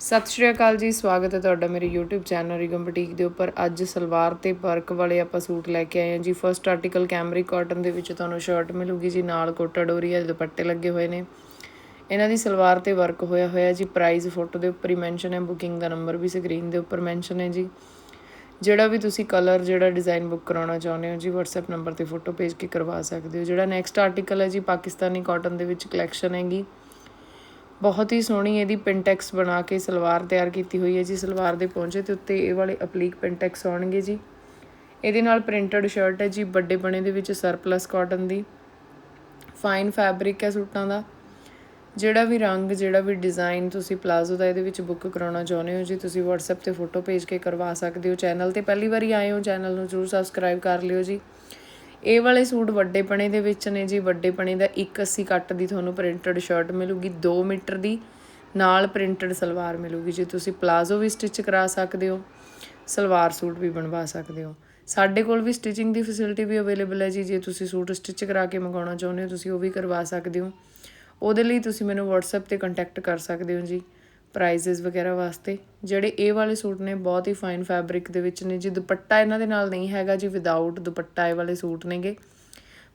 ਸਤਿ ਸ਼੍ਰੀ ਅਕਾਲ ਜੀ, ਸਵਾਗਤ ਹੈ ਤੁਹਾਡਾ ਮੇਰੇ YouTube ਚੈਨਲ ਰਿਗਮ ਬੁਟੀਕ ਦੇ ਉੱਪਰ। ਅੱਜ ਸਲਵਾਰ ਤੇ ਵਰਕ ਵਾਲੇ ਆਪਾਂ ਸੂਟ ਲੈ ਕੇ ਆਏ ਹਾਂ ਜੀ। ਫਰਸਟ ਆਰਟੀਕਲ ਕੈਮਰਿਕ ਕਾਟਨ ਦੇ ਵਿੱਚ ਤੁਹਾਨੂੰ ਸ਼ਰਟ ਮਿਲੂਗੀ ਜੀ, ਨਾਲ ਕੋਟਾ ਡੋਰੀ ਹੈ ਦੁਪੱਟੇ ਲੱਗੇ ਹੋਏ ਨੇ। ਇਹਨਾਂ ਦੀ ਸਲਵਾਰ ਤੇ ਵਰਕ ਹੋਇਆ ਹੋਇਆ ਜੀ ਪ੍ਰਾਈਸ ਫੋਟੋ ਦੇ ਉੱਪਰ ਹੀ ਮੈਂਸ਼ਨ ਹੈ ਬੁਕਿੰਗ ਦਾ ਨੰਬਰ ਵੀ ਸਕਰੀਨ ਦੇ ਉੱਪਰ ਮੈਂਸ਼ਨ ਹੈ ਜੀ। ਜਿਹੜਾ ਵੀ ਤੁਸੀਂ ਕਲਰ ਜਿਹੜਾ ਡਿਜ਼ਾਈਨ ਬੁੱਕ ਕਰਾਉਣਾ ਚਾਹੁੰਦੇ ਹੋ ਜੀ, WhatsApp ਨੰਬਰ ਤੇ ਫੋਟੋ ਭੇਜ ਕੇ ਕਰਵਾ ਸਕਦੇ ਹੋ। ਜਿਹੜਾ ਨੈਕਸਟ ਆਰਟੀਕਲ ਹੈ ਜੀ, ਪਾਕਿਸਤਾਨੀ ਕਾਟਨ ਦੇ ਵਿੱਚ ਕਲੈਕਸ਼ਨ ਹੈਗੀ। ਬਹੁਤ ਹੀ ਸੋਹਣੀ ਇਹਦੀ ਪਿੰਟੈਕਸ ਬਣਾ ਕੇ ਸਲਵਾਰ ਤਿਆਰ ਕੀਤੀ ਹੋਈ ਹੈ ਜੀ। ਸਲਵਾਰ ਦੇ ਪਹੁੰਚੇ ਤੇ ਉੱਤੇ ਇਹ ਵਾਲੇ ਅਪਲੀਕ ਪਿੰਟੈਕਸ ਆਉਣਗੇ ਜੀ। ਇਹਦੇ ਨਾਲ ਪ੍ਰਿੰਟਡ ਸ਼ਰਟ ਹੈ ਜੀ, ਵੱਡੇ ਬਣੇ ਦੇ ਵਿੱਚ ਸਰਪਲਸ ਕਾਟਨ ਦੀ। ਫਾਈਨ ਫੈਬਰਿਕ ਹੈ ਸੂਟਾਂ ਦਾ। ਜਿਹੜਾ ਵੀ ਰੰਗ, ਜਿਹੜਾ ਵੀ ਡਿਜ਼ਾਈਨ ਤੁਸੀਂ ਪਲਾਜ਼ੋ ਦਾ ਇਹਦੇ ਵਿੱਚ ਬੁੱਕ ਕਰਾਉਣਾ ਚਾਹੁੰਦੇ ਹੋ ਜੀ, ਤੁਸੀਂ WhatsApp ਤੇ ਫੋਟੋ ਭੇਜ ਕੇ ਕਰਵਾ ਸਕਦੇ ਹੋ। ਚੈਨਲ ਤੇ ਪਹਿਲੀ ਵਾਰੀ ਆਏ ਹੋ ਚੈਨਲ ਨੂੰ ਜਰੂਰ ਸਬਸਕ੍ਰਾਈਬ ਕਰ ਲਿਓ ਜੀ। ਇਹ ਵਾਲੇ ਸੂਟ ਵੱਡੇ ਪਣੇ ਦੇ ਵਿੱਚ ਨੇ ਜੀ। ਵੱਡੇ ਪਣੇ ਦਾ 180 ਕੱਟ ਦੀ ਤੁਹਾਨੂੰ ਪ੍ਰਿੰਟਡ ਸ਼ਰਟ ਮਿਲੂਗੀ 2 ਮੀਟਰ ਦੀ। ਨਾਲ ਪ੍ਰਿੰਟਡ ਸਲਵਾਰ ਮਿਲੂਗੀ ਜੀ। ਤੁਸੀਂ ਪਲਾਜ਼ੋ ਵੀ ਸਟਿਚ ਕਰਾ ਸਕਦੇ ਹੋ, ਸਲਵਾਰ ਸੂਟ ਵੀ ਬਣਵਾ ਸਕਦੇ ਹੋ। ਸਾਡੇ ਕੋਲ ਵੀ ਸਟਿਚਿੰਗ ਦੀ ਫੈਸਿਲਿਟੀ ਵੀ ਅਵੇਲੇਬਲ ਹੈ ਜੀ। ਜੇ ਤੁਸੀਂ ਸੂਟ ਸਟਿਚ ਕਰਾ ਕੇ ਮੰਗਾਉਣਾ ਚਾਹੁੰਦੇ ਹੋ, ਤੁਸੀਂ ਉਹ ਵੀ ਕਰਵਾ ਸਕਦੇ ਹੋ। ਉਹਦੇ ਲਈ ਤੁਸੀਂ ਮੈਨੂੰ WhatsApp ਤੇ ਕੰਟੈਕਟ ਕਰ ਸਕਦੇ ਹੋ ਜੀ। ਪ੍ਰਾਈਸਸ ਵਗੈਰਾ ਵਾਸਤੇ, ਜਿਹੜੇ ਇਹ ਵਾਲੇ ਸੂਟ ਨੇ ਬਹੁਤ ਹੀ ਫਾਈਨ ਫੈਬਰਿਕ ਦੇ ਵਿੱਚ ਨੇ, ਜੀ ਦੁਪੱਟਾ ਇਹਨਾਂ ਦੇ ਨਾਲ ਨਹੀਂ ਹੈਗਾ ਜੀ ਵਿਦਆਊਟ ਦੁਪੱਟਾ ਇਹ ਵਾਲੇ ਸੂਟ ਨੇਗੇ।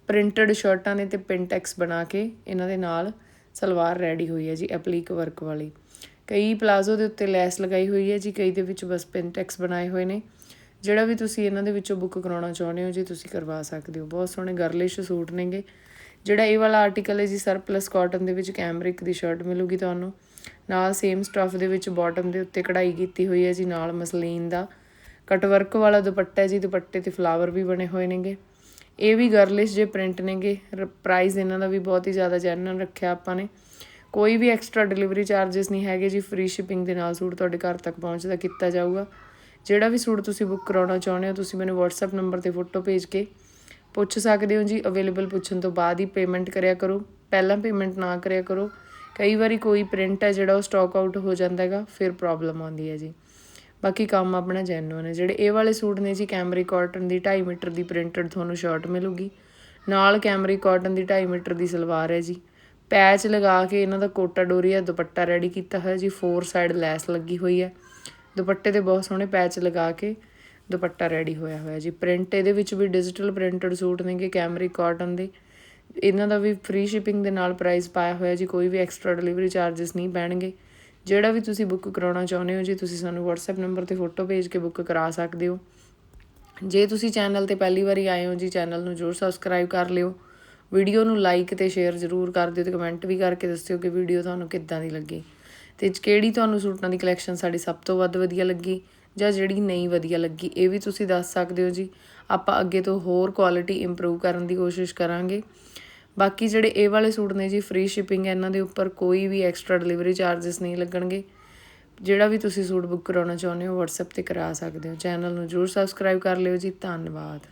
ਪ੍ਰਿੰਟਡ ਸ਼ਰਟਾਂ ਨੇ ਤੇ ਪਿੰਟੈਕਸ ਬਣਾ ਕੇ ਇਹਨਾਂ ਦੇ ਨਾਲ ਸਲਵਾਰ ਰੈਡੀ ਹੋਈ ਹੈ ਜੀ ਐਪਲੀਕ ਵਰਕ ਵਾਲੀ। ਕਈ ਪਲਾਜ਼ੋ ਦੇ ਉੱਤੇ ਲੈਸ ਲਗਾਈ ਹੋਈ ਹੈ ਜੀ, ਕਈ ਦੇ ਵਿੱਚ ਬਸ ਪਿੰਟੈਕਸ ਬਣਾਏ ਹੋਏ ਨੇ। ਜਿਹੜਾ ਵੀ ਤੁਸੀਂ ਇਹਨਾਂ ਦੇ ਵਿੱਚੋਂ ਬੁੱਕ ਕਰਾਉਣਾ ਚਾਹੁੰਦੇ ਹੋ ਜੀ, ਤੁਸੀਂ ਕਰਵਾ ਸਕਦੇ ਹੋ। ਬਹੁਤ ਸੋਹਣੇ ਗਰਲਿਸ਼ ਸੂਟ ਨੇਗੇ। ਜਿਹੜਾ ਇਹ ਵਾਲਾ ਆਰਟੀਕਲ ਹੈ ਜੀ ਸਰਪਲਸ ਕਾਟਨ ਦੇ ਵਿੱਚ ਕੈਮਰਿਕ ਦੀ ਸ਼ਰਟ ਮਿਲੂਗੀ ਤੁਹਾਨੂੰ। ਨਾਲ ਸੇਮ ਸਟਫ ਦੇ ਵਿੱਚ ਬਾਟਮ ਦੇ ਉੱਤੇ ਕਢਾਈ ਕੀਤੀ ਹੋਈ ਹੈ ਜੀ, ਨਾਲ ਮਸਲੀਨ ਦਾ। ਕਟ ਵਰਕ ਵਾਲਾ ਦੁਪੱਟਾ ਹੈ ਜੀ, ਦੁਪੱਟੇ ਤੇ ਫਲਾਵਰ ਵੀ ਬਣੇ ਹੋਏ ਨੇਗੇ। ਇਹ ਵੀ ਗਰਲਿਸ਼ ਜੇ ਪ੍ਰਿੰਟ ਨੇਗੇ। ਪ੍ਰਾਈਸ ਇਹਨਾਂ ਦਾ ਵੀ ਬਹੁਤ ਹੀ ਜ਼ਿਆਦਾ ਜੈਨੂਨ ਰੱਖਿਆ ਆਪਾਂ ਨੇ। ਕੋਈ ਵੀ ਐਕਸਟਰਾ ਡਿਲੀਵਰੀ ਚਾਰजेस ਨਹੀਂ ਹੈਗੇ ਜੀ ਫ੍ਰੀ ਸ਼ਿਪਿੰਗ ਦੇ ਨਾਲ ਸੂਟ ਤੁਹਾਡੇ ਘਰ ਤੱਕ ਪਹੁੰਚਦਾ, ਕੀਤਾ ਜਾਊਗਾ। ਜਿਹੜਾ ਵੀ ਸੂਟ ਤੁਸੀਂ ਬੁੱਕ ਕਰਾਉਣਾ ਚਾਹੁੰਦੇ ਹੋ, ਤੁਸੀਂ ਮੈਨੂੰ WhatsApp ਨੰਬਰ ਤੇ ਫੋਟੋ ਭੇਜ ਕੇ ਪੁੱਛ ਸਕਦੇ ਹੋ ਜੀ। ਅਵੇਲੇਬਲ ਪੁੱਛਣ ਤੋਂ ਬਾਅਦ ਹੀ ਪੇਮੈਂਟ ਕਰਿਆ ਕਰੋ। ਪਹਿਲਾਂ ਪੇਮੈਂਟ ਨਾ ਕਰਿਆ ਕਰੋ। ਕਈ ਵਾਰੀ ਕੋਈ ਪ੍ਰਿੰਟ ਹੈ ਜਿਹੜਾ ਉਹ ਸਟਾਕ ਆਊਟ ਹੋ ਜਾਂਦਾ ਹੈਗਾ, ਫਿਰ ਪ੍ਰੋਬਲਮ ਆਉਂਦੀ ਹੈ ਜੀ। ਬਾਕੀ ਕੰਮ ਆਪਣਾ ਜੈਨੂਨ ਹੈ। ਜਿਹੜੇ ਇਹ ਵਾਲੇ ਸੂਟ ਨੇ ਜੀ ਕੈਮਰੀ ਕਾਟਨ ਦੀ 2.5 ਮੀਟਰ ਦੀ ਪ੍ਰਿੰਟਡ ਤੁਹਾਨੂੰ ਸ਼ਰਟ ਮਿਲੂਗੀ। ਨਾਲ ਕੈਮਰੀ ਕਾਟਨ ਦੀ 2.5 ਮੀਟਰ ਦੀ ਸਲਵਾਰ ਹੈ ਜੀ। ਪੈਚ ਲਗਾ ਕੇ ਇਹਨਾਂ ਦਾ ਕੋਟਾ ਡੋਰੀਆ, ਦੁਪੱਟਾ ਰੈਡੀ ਕੀਤਾ ਹੋਇਆ ਜੀ। ਫੋਰ ਸਾਈਡ ਲੈਸ ਲੱਗੀ ਹੋਈ ਹੈ। ਦੁਪੱਟੇ ਤੇ ਬਹੁਤ ਸੋਹਣੇ ਪੈਚ ਲਗਾ ਕੇ ਦੁਪੱਟਾ ਰੈਡੀ ਹੋਇਆ ਹੋਇਆ ਜੀ। ਪ੍ਰਿੰਟ ਇਹਦੇ ਵਿੱਚ ਵੀ ਡਿਜੀਟਲ ਪ੍ਰਿੰਟਡ ਸੂਟ ਨੇਗੇ ਕੈਮਰੀ ਕਾਟਨ ਦੇ। ਇਹਨਾਂ ਦਾ ਵੀ ਫ੍ਰੀ ਸ਼ਿਪਿੰਗ ਦੇ ਨਾਲ ਪ੍ਰਾਈਸ ਪਾਇਆ ਹੋਇਆ ਜੀ, ਕੋਈ ਵੀ ਐਕਸਟਰਾ ਡਿਲੀਵਰੀ ਚਾਰजेस ਨਹੀਂ ਪੈਣਗੇ। ਜਿਹੜਾ ਵੀ ਤੁਸੀਂ ਬੁੱਕ ਕਰਾਉਣਾ ਚਾਹੁੰਦੇ ਹੋ ਜੀ, ਤੁਸੀਂ ਸਾਨੂੰ WhatsApp ਨੰਬਰ ਤੇ ਫੋਟੋ ਭੇਜ ਕੇ ਬੁੱਕ ਕਰਾ ਸਕਦੇ ਹੋ। ਜੇ ਤੁਸੀਂ ਚੈਨਲ ਤੇ ਪਹਿਲੀ ਵਾਰੀ ਆਏ ਹੋ ਜੀ ਚੈਨਲ ਨੂੰ ਜਰੂਰ ਸਬਸਕ੍ਰਾਈਬ ਕਰ ਲਿਓ। ਵੀਡੀਓ ਨੂੰ ਲਾਈਕ ਤੇ ਸ਼ੇਅਰ ਜਰੂਰ ਕਰ ਦਿਓ ਤੇ ਕਮੈਂਟ ਵੀ ਕਰਕੇ ਦੱਸਿਓ ਕਿ ਵੀਡੀਓ ਤੁਹਾਨੂੰ ਕਿੱਦਾਂ ਦੀ ਲੱਗੀ। ਤੇ ਕਿਹੜੀ ਤੁਹਾਨੂੰ ਸੂਟਾਂ ਦੀ ਕਲੈਕਸ਼ਨ ਸਾਡੀ ਸਭ ਤੋਂ ਵੱਧ ਵਧੀਆ ਲੱਗੀ। ਜਾਂ ਜਿਹੜੀ ਨਹੀਂ ਵਧੀਆ ਲੱਗੀ, ਇਹ ਵੀ ਤੁਸੀਂ ਦੱਸ ਸਕਦੇ ਹੋ ਜੀ। ਆਪਾਂ ਅੱਗੇ ਤੋਂ ਹੋਰ ਕੁਆਲਿਟੀ ਇੰਪਰੂਵ ਕਰਨ ਦੀ ਕੋਸ਼ਿਸ਼ ਕਰਾਂਗੇ। ਬਾਕੀ ਜਿਹੜੇ ਇਹ ਵਾਲੇ ਸੂਟ ਨੇ ਜੀ ਫ੍ਰੀ ਸ਼ਿਪਿੰਗ ਹੈ ਇਹਨਾਂ ਦੇ ਉੱਪਰ ਕੋਈ ਵੀ ਐਕਸਟਰਾ ਡਿਲੀਵਰੀ ਚਾਰजेस ਨਹੀਂ ਲੱਗਣਗੇ। ਜਿਹੜਾ ਵੀ ਤੁਸੀਂ ਸੂਟ ਬੁੱਕ ਕਰਾਉਣਾ ਚਾਹੁੰਦੇ ਹੋ, WhatsApp ਤੇ ਕਰਾ ਸਕਦੇ ਹੋ। ਚੈਨਲ ਨੂੰ ਜਰੂਰ ਸਬਸਕ੍ਰਾਈਬ ਕਰ ਲਿਓ ਜੀ। ਧੰਨਵਾਦ।